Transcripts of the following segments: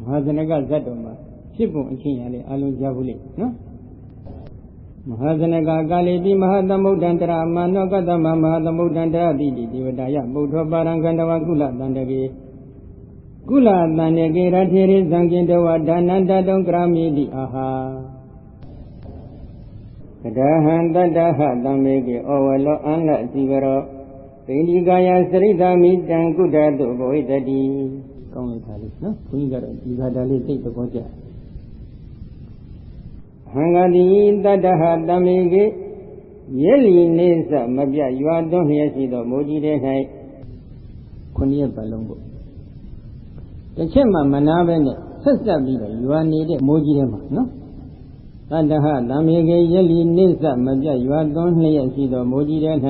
မဟာဇနကဇတ်တော်မှာဖြစ်ပုံအချင်းရလေအလုံးကြားဘူးလေနော်မဟာဇနကကာလေတိမဟာသမုဒ္ဒန္တရမာနောကတမမဟာသမုဒ္ဒန္တရတိတိဒေဝတာယပုထောပါရံခန္ဓဝကုလတန္တကေကုလတန္တကေရထေရိသံကိတဝဒါနန္တတုံကရမိတိအာဟာကဒဟံတတ္တဟတံမေကေဩဝလောအန္လစီကရောပိန္ဒီကာယစရိသမိတံကုဒတုဘဝိတတိ ကောင်းလိုက်တာလေးနော်ဘုန်းကြီးကတော့ဒီဘာသာလေးသိတဲ့ဘောကြဟံဂတိတတ္တဟတံမေကေရဲလီနေစမပြရွာသွန်းလျက်ရှိသောမိုးကြီးတဲ့၌ခုနှစ်ရက်ပတ်လုံးကိုတစ်ချက်မှမနာပဲနဲ့ဆက်ဆက်ပြီးတော့ရွာနေတဲ့မိုးကြီးထဲမှာနော်တတ္တဟတံမေကေရဲလီနေစမပြရွာသွန်းလျက်ရှိသောမိုးကြီးတဲ့၌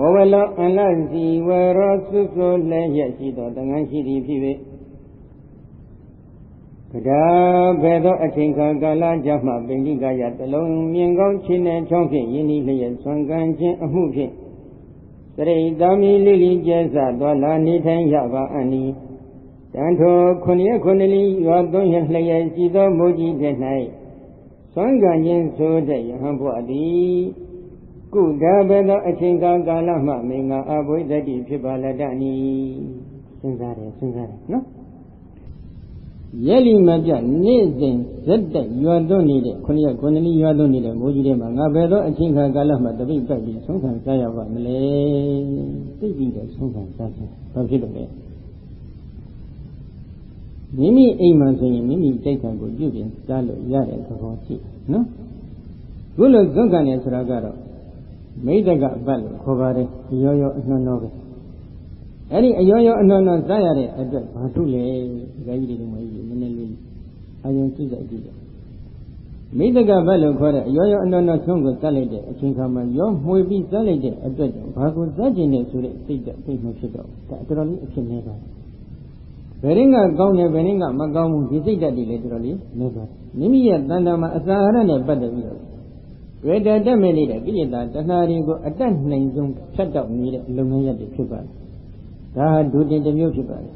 ဩဝလောအနစီဝရောသုဆိုလည်းရရှိသောတန်ခမ်းရှိသည်ဖြစ်၍ကဒါဘယ်သောအချိန်ခါကာလကြမှပိဋိကယတလုံးမြင်ကောင်းချင်းနဲ့ချောင်းဖြင့်ယင်းဤလျက်ဆွမ်းကန်းခြင်းအမှုဖြင့်တရိတာမီလိလိကျဲစသွားလာနေထိုင်ရပါအနိတန်ထိုခုနှစ်ရက်ခုနှစ်လရွာသုံးရက်လျက်ရှိသောမိုးကြီးတဲ့၌ဆွမ်းကန်းခြင်းဆိုတဲ့ယဟန်ဘုရားသည် ကုဒါဘသောအချိန်ကာကာလမှမင်္ဂအဘိဓတိဖြစ်ပါလတ္တနိစဉ်းစားတယ်စဉ်းစားတယ်နော်ရဲလီမပြနေ့စဉ်ဇက်တက်ရွာသွန်းနေတဲ့ခொနည်းခုနှစ်နည်းရွာသွန်းနေတဲ့မိုးကြီးထဲမှာငါဘယ်သောအချိန်ခါကာလမှတပိတ်ပတ်ပြီးဆုံးခံစားရပါမလဲသိပြီးတော့ဆုံးခံစားတယ်ဘာဖြစ်လို့လဲမိမိအိမ်မှာဆိုရင်မိမိစိတ်ခံကိုပြုပြင်စားလို့ရတဲ့သဘောရှိနော်ခုလိုဇွတ်ကန်နေဆိုတာကတော့ မိတ်တကအပတ်လို့ခေါ်ပါတယ်ရောရောအနှောနှောပဲအဲ့ဒီအရောရောအနှောနှောစားရတဲ့အတွက်ဘာထုတ်လဲဒီကကြီးတွေမကြီးနည်းနည်းလေးအယုံကြည့်ကြည့်ကြည့်မိတ္တကဘတ်လို့ခေါ်တဲ့အရောရောအနှောနှောဆုံးကိုစက်လိုက်တဲ့အချိန်ခါမှာရောမှွေပြီးစက်လိုက်တဲ့အတွက်ကြောင့်ဘာကိုစက်ကျင်နေဆိုတဲ့စိတ်တက်သိမှဖြစ်တော့ဒါတော်တော်လေးအဖြစ်နေပါဘယ်ရင်ကကောင်းတယ်ဘယ်ရင်ကမကောင်းဘူးဒီစိတ်တက်တွေလည်းတော်တော်လေးနေပါတယ်မိမိရဲ့တဏ္ဍာမှာအစာအာဟာရနဲ့ပတ်သက်ပြီးတော့ ဝေဒတက်မဲ့နေတဲ့ကိလေသာတဏှာတွေကိုအတက်နိုင်ဆုံးဖြတ်တောက်နေတဲ့လုပ်ငန်းရပ်တွေဖြစ်ပါတယ်ဒါဟာဒုတင်တစ်မျိုးဖြစ်ပါတယ်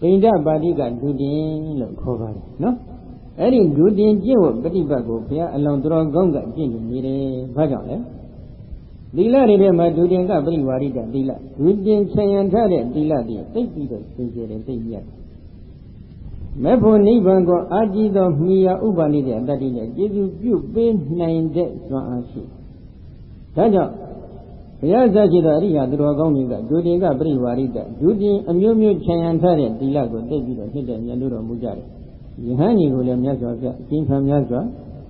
ပိဋကပါဠိကဒုတင်လို့ခေါ်ပါတယ်နော်အဲ့ဒီဒုတင်ကျင့်ဝတ်ပฏิပတ်ကိုဘုရားအလောင်းတော်ကောင်းကကျင့်နေတယ်ဘာကြောင့်လဲသီလတွေထဲမှာဒုတင်ကပရိဝါရိတသီလဒုတင်ခြံရံထားတဲ့သီလတွေသိပြီးတော့သင်ကျတယ်သိရတယ် မေဖို့နိဗ္ဗာန်ကိုအာကြည့်သောမိယာဥပါလိတဲ့အတ္တိနဲ့ကျေစုပြုပေးနိုင်တဲ့စွမ်းအားရှိဒါကြောင့်ဘုရားဇာရှိသောအရိယာသူတော်ကောင်းတွေကဒုတင်ကပရိဝါရိတဒုတင်အမျိုးမျိုးခြံရံထားတဲ့သီလကိုသိပြီးတော့နှစ်တဲ့မြတ်လို့တော်မူကြတယ်ယဟန်ကြီးကိုလည်းမြတ်စွာဘုရားအကျဉ်းခံမြတ်စွာ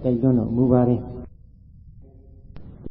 တိုက်တွန်းတော်မူပါတယ်